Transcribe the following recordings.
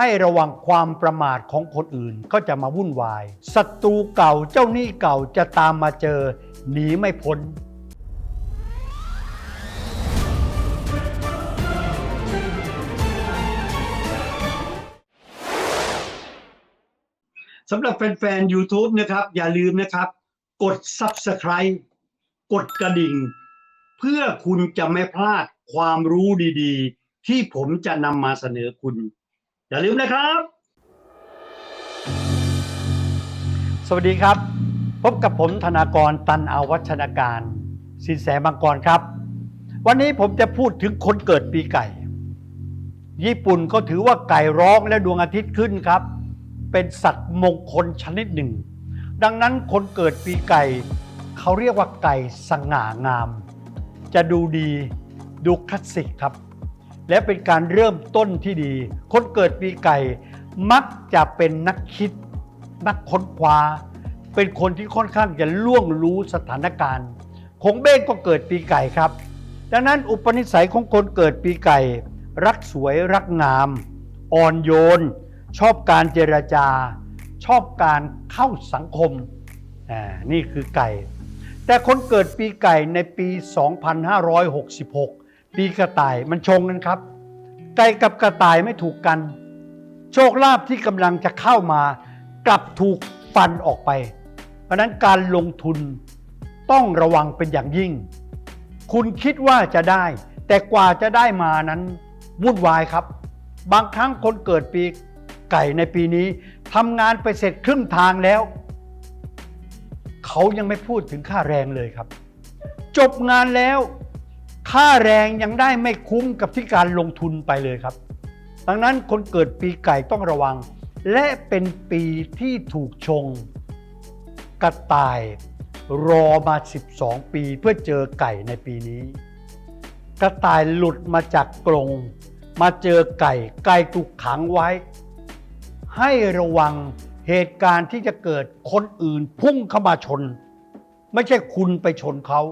ให้ระวังความประมาทของคนอื่นก็จะมาวุ่นวายศัตรูเก่าเจ้าหนี้เก่าจะตามมาเจอหนีไม่พ้นสำหรับแฟนๆ YouTube นะครับ อย่าลืมนะครับ กด Subscribe กดกระดิ่ง เพื่อคุณจะไม่พลาดความรู้ดีๆ ที่ผมจะนำมาเสนอคุณ อย่าลืมนะครับ สวัสดีครับ พบกับผมธนากรตันอาวัชนาการ สินแสมังกรครับ วันนี้ผมจะพูดถึงคนเกิดปีไก่ ญี่ปุ่นก็ถือว่าไก่ร้องและดวงอาทิตย์ขึ้นครับ เป็นสัตว์มงคลชนิดหนึ่ง ดังนั้นคนเกิดปีไก่ เขาเรียกว่าไก่สง่างาม จะดูดีดูคลาสสิกครับ และเป็นการเริ่มต้นที่ดี คนเกิดปีไก่ มักจะเป็นนักคิด นักค้นคว้า เป็นคนที่ค่อนข้างจะล่วงรู้สถานการณ์คงเบ้งก็เกิดปีไก่ครับ ดังนั้นอุปนิสัยของคนเกิดปีไก่ รักสวยรักงาม อ่อนโยน ชอบการเจรจา ชอบการเข้าสังคมอ่านี่คือไก่ แต่คนเกิดปีไก่ในปี 2566 ปีกระต่ายมันชงกันครับ ไก่กับกระต่ายไม่ถูกกัน โชคลาภที่กำลังจะเข้ามากลับถูกฟันออกไป เพราะฉะนั้นการลงทุนต้องระวังเป็นอย่างยิ่ง คุณคิดว่าจะได้ แต่กว่าจะได้มานั้นวุ่นวายครับ บางครั้งคนเกิดปีไก่ในปีนี้ทำงานไปเสร็จครึ่งทางแล้ว เขายังไม่พูดถึงค่าแรงเลยครับ จบงานแล้ว ค่าแรงยังได้ไม่คุ้มกับที่การลงทุนไปเลยครับ ดังนั้นคนเกิดปีไก่ต้องระวัง และเป็นปีที่ถูกชงกระต่ายรอมา 12 ปีเพื่อเจอไก่ในปีนี้ กระต่ายหลุดมาจากกรงมาเจอไก่ ไก่ถูกขังไว้ ให้ระวังเหตุการณ์ที่จะเกิดคนอื่นพุ่งเข้ามาชน ไม่ใช่คุณไปชนเขา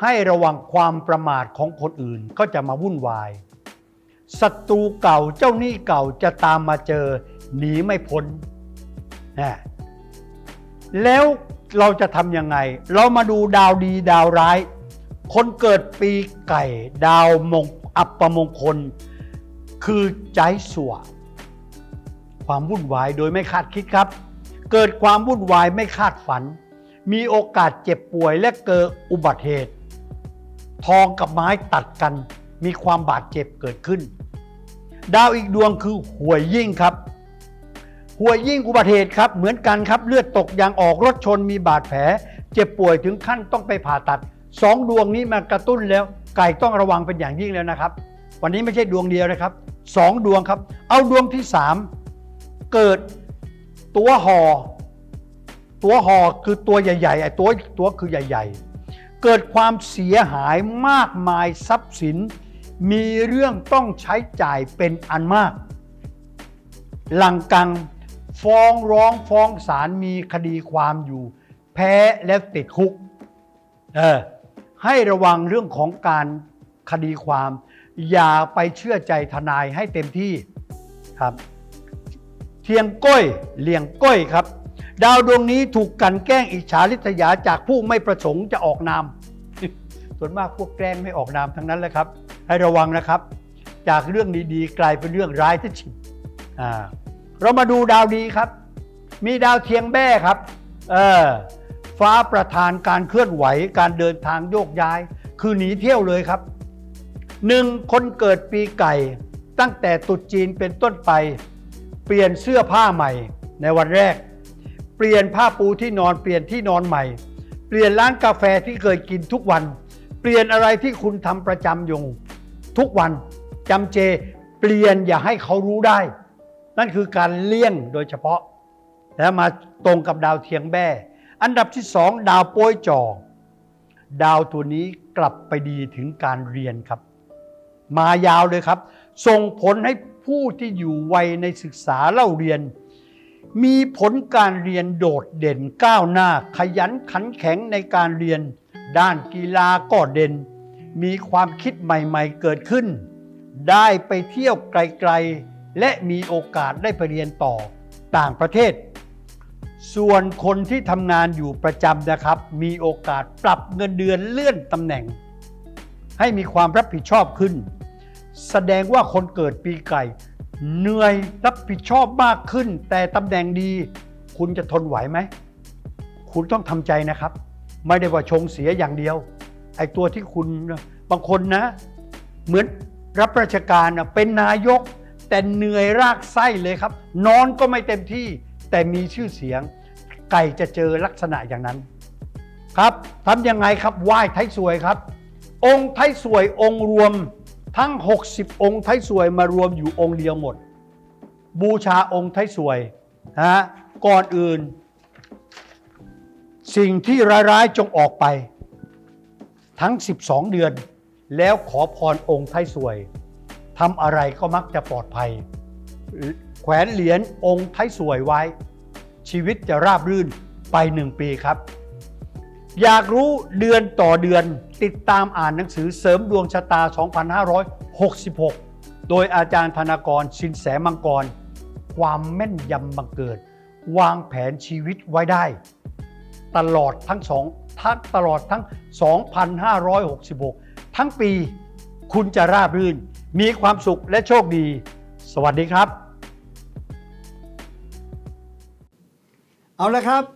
ให้ระวังความประมาทของคนอื่นก็จะมาวุ่นวายศัตรูเก่าเจ้าหนี้เก่าจะตามมาเจอหนีไม่พ้นนะแล้วเราจะทำยังไง เรามาดูดาวดีดาวร้าย คนเกิดปีไก่ ดาวมงอัปมงคล คือใจสัวความวุ่นวายโดยไม่คาดคิดครับ เกิดความวุ่นวายไม่คาดฝัน มีโอกาสเจ็บป่วยและเกิดอุบัติเหตุ ทองกับไม้ตัดกัน มีความบาดเจ็บเกิดขึ้น ดาวอีกดวงคือหวยยิ่งครับหวยยิ่งอุบัติเหตุครับ เหมือนกันครับเลือดตกยางออกรถชนมีบาดแผล เจ็บป่วยถึงขั้นต้องไปผ่าตัดสองดวงนี้มากระตุ้นแล้ว ไก่ต้องระวังเป็นอย่างยิ่งแล้วนะครับ วันนี้ไม่ใช่ดวงเดียวนะครับสองดวงครับ เอาดวงที่สามเกิดตัวหอตัวหอคือตัวใหญ่ๆไอ้ตัวตัวคือใหญ่ ๆ เกิดความเสียหายมากมายทรัพย์สิน มีเรื่องต้องใช้จ่ายเป็นอันมาก หลังกังฟ้องร้องฟ้องศาลมีคดีความอยู่ แพ้แล้วติดคุกเออให้ระวังเรื่องของการคดีความ อย่าไปเชื่อใจทนายให้เต็มที่ครับ เทียงก้อยเลี่ยงก้อยครับ ดาวดวงนี้ถูกกันแกล้งอิจฉาริษยาจากผู้ไม่ประสงค์จะออกนาม ส่วนมากพวกแกล้งไม่ออกนามทั้งนั้นแหละครับ ให้ระวังนะครับ จากเรื่องดีๆ กลายเป็นเรื่องร้ายที่ฉิบเรามาดูดาวดีครับ มีดาวเทียงแบ้ครับเออฟ้าประธานการเคลื่อนไหวการเดินทางโยกย้าย คือหนีเที่ยวเลยครับหนึ่งคนเกิดปีไก่ตั้งแต่ตรุษจีนเป็นต้นไป เปลี่ยนเสื้อผ้าใหม่ในวันแรก เปลี่ยนผ้าปูที่นอนเปลี่ยนที่นอนใหม่ เปลี่ยนร้านกาแฟที่เคยกินทุกวัน เปลี่ยนอะไรที่คุณทำประจำอยู่ทุกวันจำเจ เปลี่ยนอย่าให้เขารู้ได้ นั่นคือการเลี่ยงโดยเฉพาะ แล้วมาตรงกับดาวเทียงแบ้อันดับที่สองดาวโป้ยจอดาวตัวนี้กลับไปดีถึงการเรียนครับ มายาวเลยครับ ส่งผลให้ผู้ที่อยู่วัยในศึกษาเล่าเรียน มีผลการเรียนโดดเด่นก้าวหน้าขยันขันแข็งในการเรียน ด้านกีฬาก็เด่น มีความคิดใหม่ๆเกิดขึ้น ได้ไปเที่ยวไกลๆ และมีโอกาสได้ไปเรียนต่อต่างประเทศ ส่วนคนที่ทำงานอยู่ประจำนะครับ มีโอกาสปรับเงินเดือนเลื่อนตำแหน่ง ให้มีความรับผิดชอบขึ้น แสดงว่าคนเกิดปีไก่ เหนื่อยรับผิดชอบมากขึ้น แต่ตำแหน่งดี คุณจะทนไหวไหม คุณต้องทำใจนะครับ ไม่ได้ว่าชงเสียอย่างเดียว ไอ้ตัวที่คุณบางคนนะ เหมือนรับราชการเป็นนายก แต่เหนื่อยรากไส้เลยครับ นอนก็ไม่เต็มที่ แต่มีชื่อเสียง ไก่จะเจอลักษณะอย่างนั้น ครับทำยังไงครับไหว้ไทยสวยครับ องค์ไทยสวยองค์รวม ทั้ง 60 องค์ไทยสวยมารวมอยู่องค์เดียวหมด บูชาองค์ไทยสวยนะฮะก่อนอื่น สิ่งที่ร้ายๆจงออกไป ทั้ง 12 เดือน แล้วขอพรองค์ไทยสวยทำอะไรก็มักจะปลอดภัย แขวนเหรียญองค์ไทยสวยไว้ ชีวิตจะราบรื่นไปหนึ่งปีครับ อยากรู้เดือนต่อเดือนติดตามอ่านหนังสือเสริมดวงชะตา 2566 โดยอาจารย์ธนากรสินแสมังกร ความแม่นยำบังเกิด วางแผนชีวิตไว้ได้ ตลอดทั้งสองทั้งตลอดทั้ง 2,566 ทั้งปีคุณจะราบรื่น มีความสุขและโชคดี สวัสดีครับ เอาละครับ